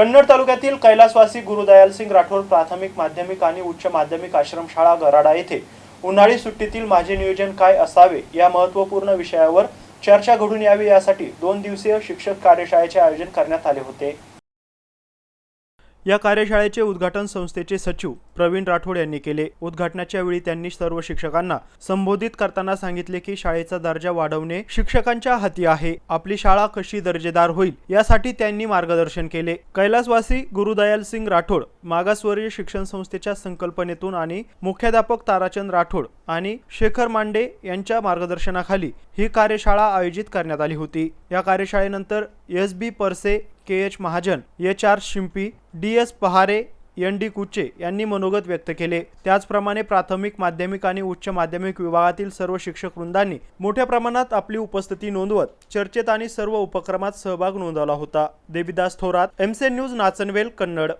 कन्नड तालुक्यातील कैलासवासी गुरुदयाल सिंग राठोड प्राथमिक माध्यमिक आणि उच्च माध्यमिक आश्रमशाळा गराडा येथे उन्हाळी सुट्टीतील माझे नियोजन काय असावे या महत्त्वपूर्ण विषयावर चर्चा घडून यावी यासाठी दोन दिवसीय शिक्षक कार्यशाळेचे आयोजन करण्यात आले होते. या कार्यशाळेचे उद्घाटन संस्थेचे सचिव प्रवीण राठोड यांनी केले. उद्घाटनाच्या वेळी त्यांनी सर्व शिक्षकांना संबोधित करताना सांगितले की शाळेचा दर्जा वाढवणे शिक्षकांच्या हाती आहे. आपली शाळा कशी दर्जेदार होईल यासाठी त्यांनी मार्गदर्शन केले. कैलासवासी गुरुदयाल सिंग राठोड मागासवर्गीय शिक्षण संस्थेच्या संकल्पनेतून आणि मुख्याध्यापक ताराचंद राठोड आणि शेखर मांडे यांच्या मार्गदर्शनाखाली ही कार्यशाळा आयोजित करण्यात आली होती. या कार्यशाळेनंतर S B Parse K H Mahajan H R Shimpi D S Pahare N D Kuche यांनी मनोगत व्यक्त केले. त्याचप्रमाणे प्राथमिक माध्यमिक आणि उच्च माध्यमिक विभागातील सर्व शिक्षक वृंदांनी मोठ्या प्रमाणात आपली उपस्थिती नोंदवत चर्चेत आणि सर्व उपक्रमात सहभाग नोंदवला होता. देविदास थोरात एमसे न्यूज नाचनवेल कन्नड.